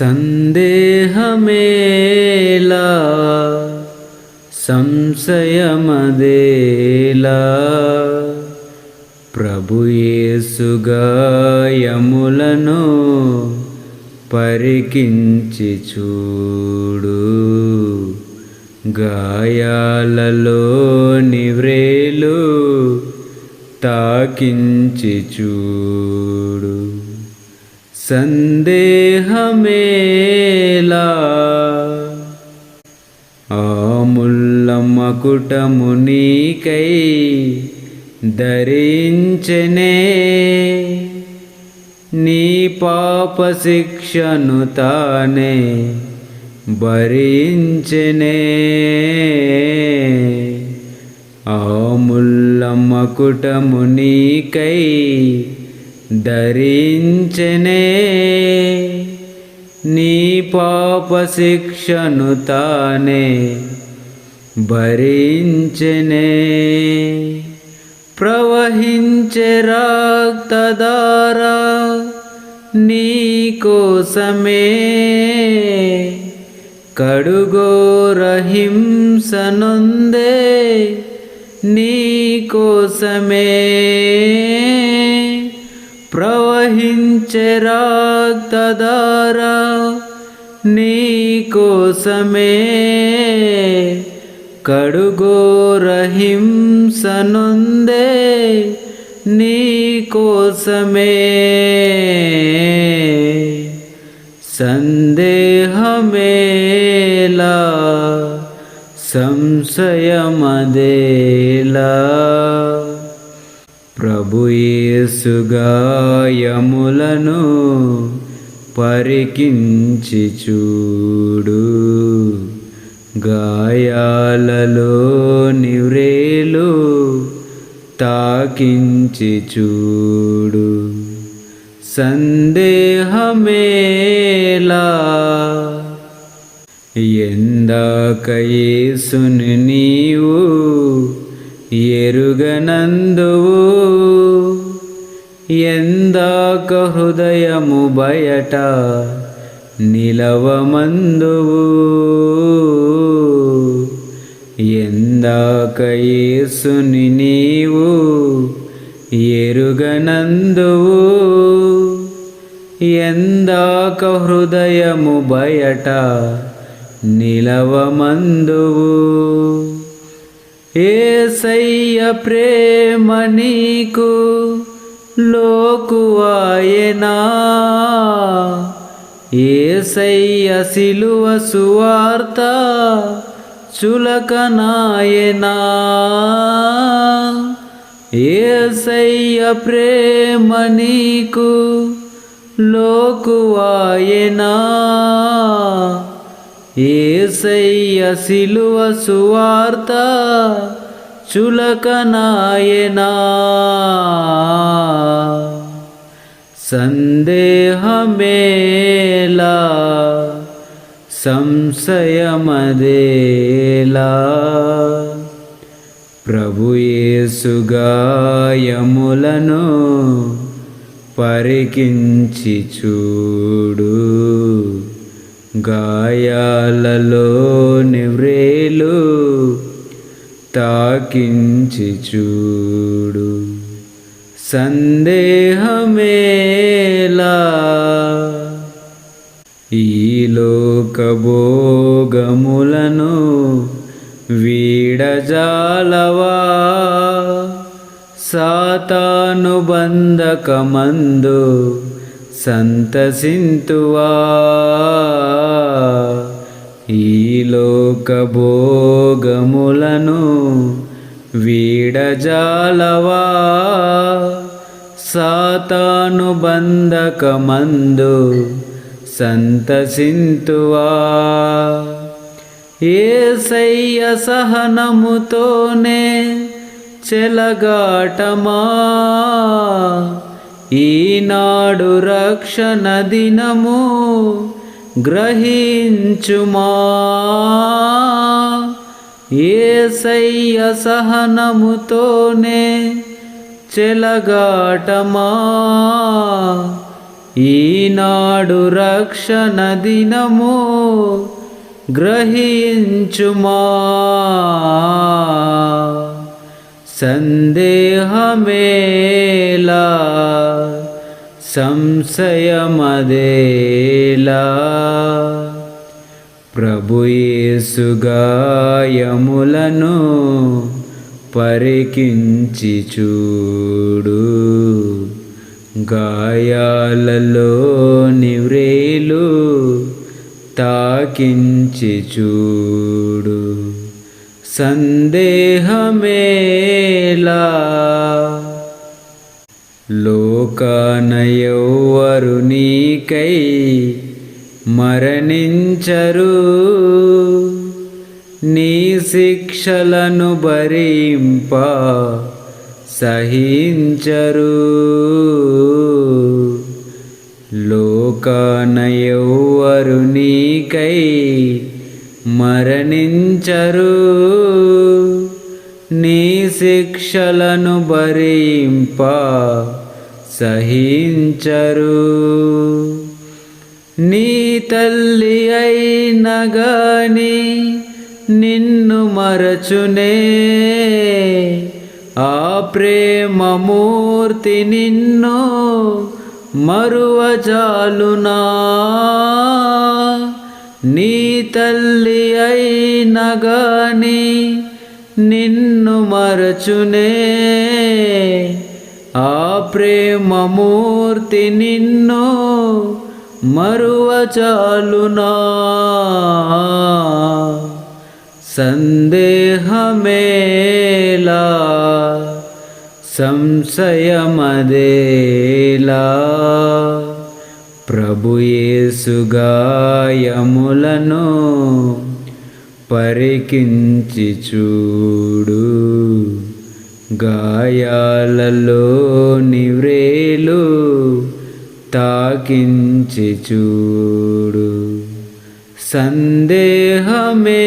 సందేహమేలా సంశయమదేలా. ప్రభుయేసుగాయములను పరికించి చూడు. గాయాలలో నివ్రేలు తాకించి చూడు. సందేహమేలా? ఆముల్ల మకుటము నీకై ధరించనే. నీ పాప శిక్షను తానే భరించనే. ఆముల్ల మకుటము నీకై ధరించనే నీ పాప శిక్షను తానే భరించనే. ప్రవహించే రక్తధారా నీ కోసమే. కడుగోరహింసనుందే నీ కోసమే. ప్రవహించే తదారా నీ కోసమే కడుగోరహింసనుందే నీ కోసమే సందేహమేలా సంశయమదేలా ప్రభుయేసుగాయములను పరికించి చూడు. గాయాలలో నివ్రేలు తాకించి చూడు. సందేహమేలా ఎందాకయేసుని నీవు ఎరుగనందు ఎందాక హృదయము బయట నిలవమందువు. ఎందాక యేసుని నీవు ఎరుగనందువు. ఎందాక హృదయము బయట నిలవమందువు. ఏసయ్య ప్రేమ నీకు లోకు ఆయనా ఏసయ్య సిలువ సువార్త చులకనాయనా. ఏసయ్య ప్రేమ నీకు లోకు ఆయనా ఏసయ్య సిలువ సువార్త చులకనాయనా సందేహమేలా సంశయమదేలా ప్రభుయేసుగాయములను పరికించి చూడు గాయాలలో నివ్రేలు తాకించి చూడు. సందేహమేలా ఈ లోకభోగములను వీడజాలవా? సాతానుబంధకమందు సంతసింతువా? ఈ లోక భోగములను వీడజాలవా? సాతాను బంధకమందు సంతసింతువా? ఏసయ్య సహనముతోనే చెలగాటమా? ఈనాడు రక్షణ దినము గ్రహించుమా? ఏసయ్య సహనముతోనే చెలగాటమా? ఈనాడు రక్షణ దినము గ్రహించుమా? సందేహమేలా సంశయమదేలా. ప్రభుయేసుగాయములను పరికించి చూడు. గాయాలలో నివ్రేలు తాకించి చూడు. సందేహమేలా. లోకాన నీకై మరణించరు. నీ శిక్షలను భరింప సహించరు. లోకాన నీకై మరణించరు. శిక్షలను భరింప సహించరు. నీ తల్లి అయిన గాని నిన్ను మరచునే. ఆ ప్రేమమూర్తి నిన్ను మరువజాలునా. నీ తల్లి అయిన గాని నిన్ను మరచునే. ఆ ప్రేమమూర్తి నిన్ను మరువచాలునా. సందేహమేలా సంశయమదేలా. ప్రభుయేసుగాయములను పరికించి చూడు గాయాలలో నివ్రేలు తాకించి చూడు. సందేహమే